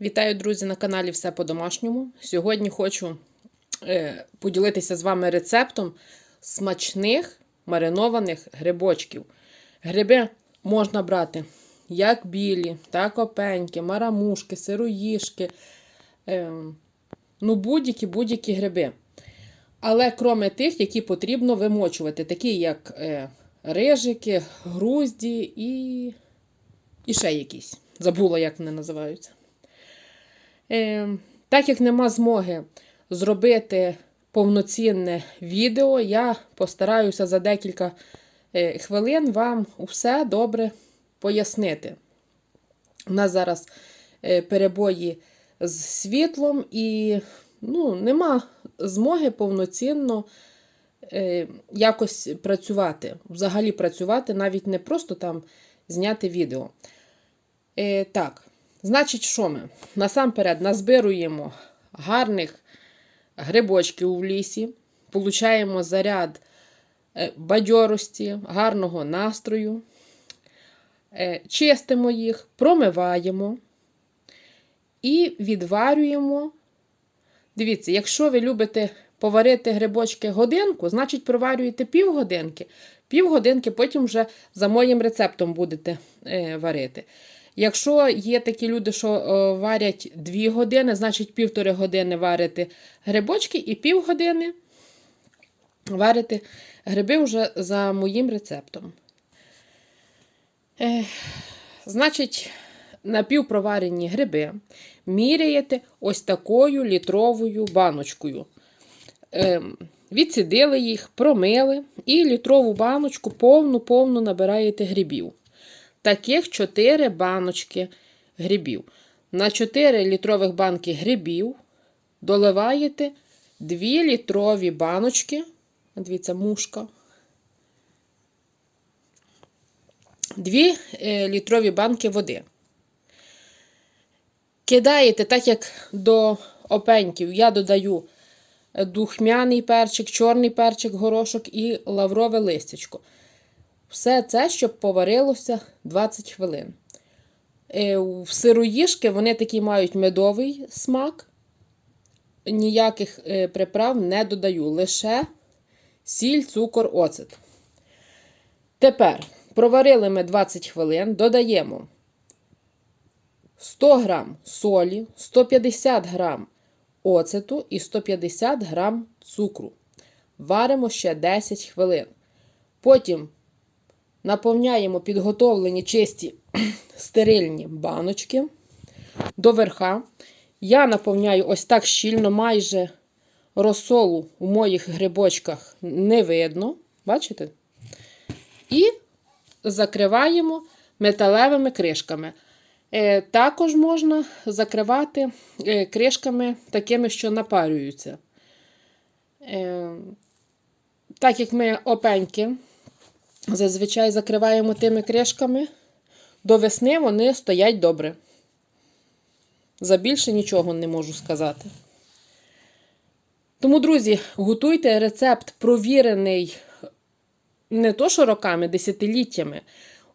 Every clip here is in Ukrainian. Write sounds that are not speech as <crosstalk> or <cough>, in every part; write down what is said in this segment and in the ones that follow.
Вітаю, друзі, на каналі Все по-домашньому. Сьогодні хочу е, поділитися з вами рецептом смачних маринованих грибочків. Гриби можна брати як білі, так опенькі, марамушки, сироїшки, е, ну будь-які будь-які гриби. Але кроме тих, які потрібно вимочувати, такі як е, рижики, грузді і, і ще якісь. Забула, як вони називаються. Е, так як нема змоги зробити повноцінне відео, я постараюся за декілька е, хвилин вам все добре пояснити. У нас зараз е, перебої з світлом і ну, нема змоги повноцінно якось працювати. Взагалі працювати, навіть не просто там зняти відео. Так. Значить, що ми? Насамперед назбируємо гарних грибочків в лісі, получаємо заряд е, бадьорості, гарного настрою, е, чистимо їх, промиваємо і відварюємо. Дивіться, якщо ви любите поварити грибочки годинку, значить проварюєте півгодинки. Півгодинки потім вже за моїм рецептом будете е, варити. Якщо є такі люди, що о, варять 2 години, значить півтори години варити грибочки і півгодини варити гриби вже за моїм рецептом. Е, значить, напівпроварені гриби міряєте ось такою літровою баночкою. Е, відсідили їх, промили і літрову баночку повну-повну набираєте грибів таких 4 баночки грибів. На 4 літрових банки грибів доливаєте 2 літрові баночки. Дивіться, мушка. 2 е, літрові банки води. Кидаєте, так як до опеньків, я додаю духмяний перчик, чорний перчик, горошок і лаврове листячко. Все це, щоб поварилося 20 хвилин. Е, в сироїшки вони такі мають медовий смак, ніяких е, приправ не додаю, лише сіль, цукор, оцет. Тепер проварили ми 20 хвилин, додаємо 100 г солі, 150 г оцету і 150 г цукру. Варимо ще 10 хвилин. Потім наповняємо підготовлені чисті <clears throat> стерильні баночки до верха. Я наповняю ось так щільно, майже розсолу у моїх грибочках не видно. Бачите? І закриваємо металевими кришками. Е, також можна закривати е, кришками такими, що напарюються. Е, так як ми опеньки Зазвичай закриваємо тими кришками. До весни вони стоять добре. За більше нічого не можу сказати. Тому, друзі, готуйте рецепт, провірений не то що роками, десятиліттями.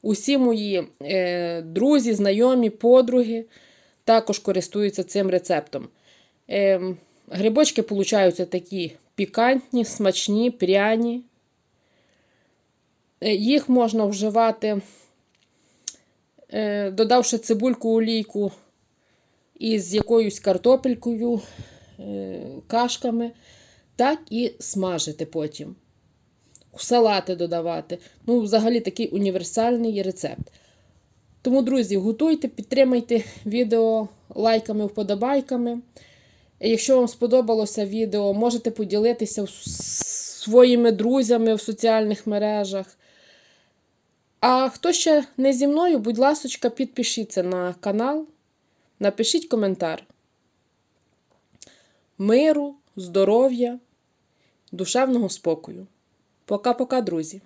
Усі мої е, друзі, знайомі, подруги також користуються цим рецептом. Е, Грибочки получаються такі пікантні, смачні, пряні. Е, їх можна вживати, е, додавши цибульку олійку із якоюсь картопелькою, е, кашками, так і смажити потім. Салати додавати. Ну, взагалі такий універсальний рецепт. Тому, друзі, готуйте, підтримайте відео лайками, вподобайками. Якщо вам сподобалося відео, можете поділитися своїми друзями в соціальних мережах. А хто ще не зі мною, будь ласка, підпишіться на канал, напишіть коментар. Миру, здоров'я, душевного спокою. Пока-пока, друзі!